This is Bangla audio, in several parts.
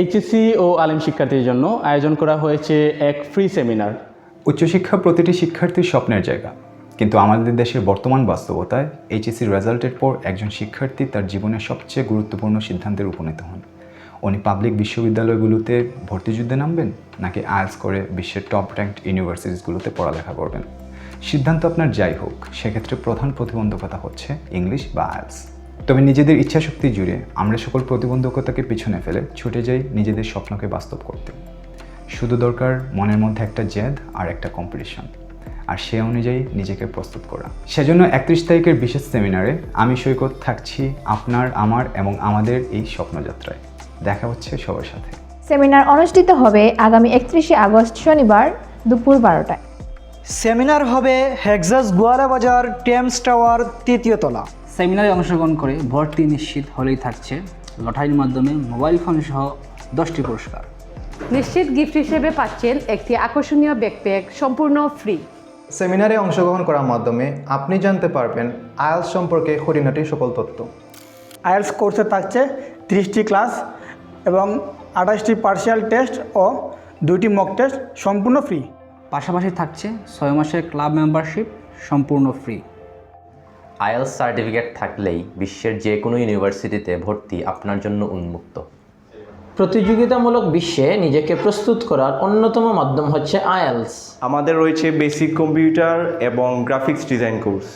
এইচএসসি ও আলিম শিক্ষার্থীর জন্য আয়োজন করা হয়েছে এক ফ্রি সেমিনার উচ্চশিক্ষা প্রতিটি শিক্ষার্থীর স্বপ্নের জায়গা। কিন্তু আমাদের দেশের বর্তমান বাস্তবতায় এইচএসসি রেজাল্টের পর একজন শিক্ষার্থী তার জীবনের সবচেয়ে গুরুত্বপূর্ণ সিদ্ধান্তের উপনীত হন। উনি পাবলিক বিশ্ববিদ্যালয়গুলোতে ভর্তিযুদ্ধে নামবেন, নাকি আয়ালস করে বিশ্বের টপ র্যাঙ্কড ইউনিভার্সিটিসগুলোতে পড়ালেখা করবেন? সিদ্ধান্ত আপনার যাই হোক, সেক্ষেত্রে প্রধান প্রতিবন্ধকতা হচ্ছে ইংলিশ বা আয়ালস তবে নিজেদের ইচ্ছাশক্তি জুড়ে আমরা সকল প্রতিবন্ধকতাকে পিছনে ফেলে ছুটে যাই নিজেদের স্বপ্নকে বাস্তব করতে। শুধু দরকার মনের মধ্যে একটা জেদ আর একটা কম্পিটিশন আর সে অনুযায়ী নিজেকে প্রস্তুত করা। সেজন্য একত্রিশ তারিখের বিশেষ সেমিনারে আমি সৈকত থাকছি আপনার আমার এবং আমাদের এই স্বপ্নযাত্রায়। দেখা হচ্ছে সবার সাথে। সেমিনার অনুষ্ঠিত হবে আগামী একত্রিশে আগস্ট শনিবার দুপুর বারোটায়। সেমিনার হবে হেক্সাস গুয়ারা বাজার টেমস টাওয়ার তৃতীয় তলা। সেমিনারে অংশগ্রহণ করে ভর্তি নিশ্চিত হলেই থাকছে লটারির মাধ্যমে মোবাইল ফোন সহ দশটি পুরস্কার। নিশ্চিত গিফট হিসেবে পাচ্ছেন একটি আকর্ষণীয় ব্যাকপ্যাক সম্পূর্ণ ফ্রি সেমিনারে অংশগ্রহণ করার মাধ্যমে আপনি জানতে পারবেন আয়ালস সম্পর্কে খুঁটিনাটি সকল তথ্য। আইএলস কোর্সে থাকছে ত্রিশটি ক্লাস এবং আঠাশটি পার্সিয়াল টেস্ট ও দুইটি মক টেস্ট সম্পূর্ণ ফ্রি পাশাপাশি থাকছে ছয় মাসের ক্লাব মেম্বারশিপ সম্পূর্ণ ফ্রি আইএলস সার্টিফিকেট থাকলেই বিশ্বের যে কোনো ইউনিভার্সিটিতে ভর্তি আপনার জন্য উন্মুক্ত। প্রতিযোগিতামূলক বিশ্বে নিজেকে প্রস্তুত করার অন্যতম মাধ্যম হচ্ছে আইএলস। আমাদের রয়েছে বেসিক কম্পিউটার এবং গ্রাফিক্স ডিজাইন কোর্স।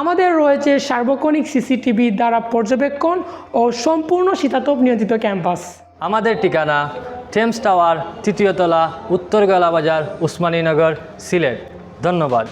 আমাদের রয়েছে সার্বক্ষণিক সিসিটিভি দ্বারা পর্যবেক্ষণ ও সম্পূর্ণ শীতাতপ নিয়ন্ত্রিত ক্যাম্পাস। আমাদের ঠিকানা টেমস টাওয়ার তৃতীয়তলা উত্তর গলা বাজার উসমানীনগর সিলেট। ধন্যবাদ।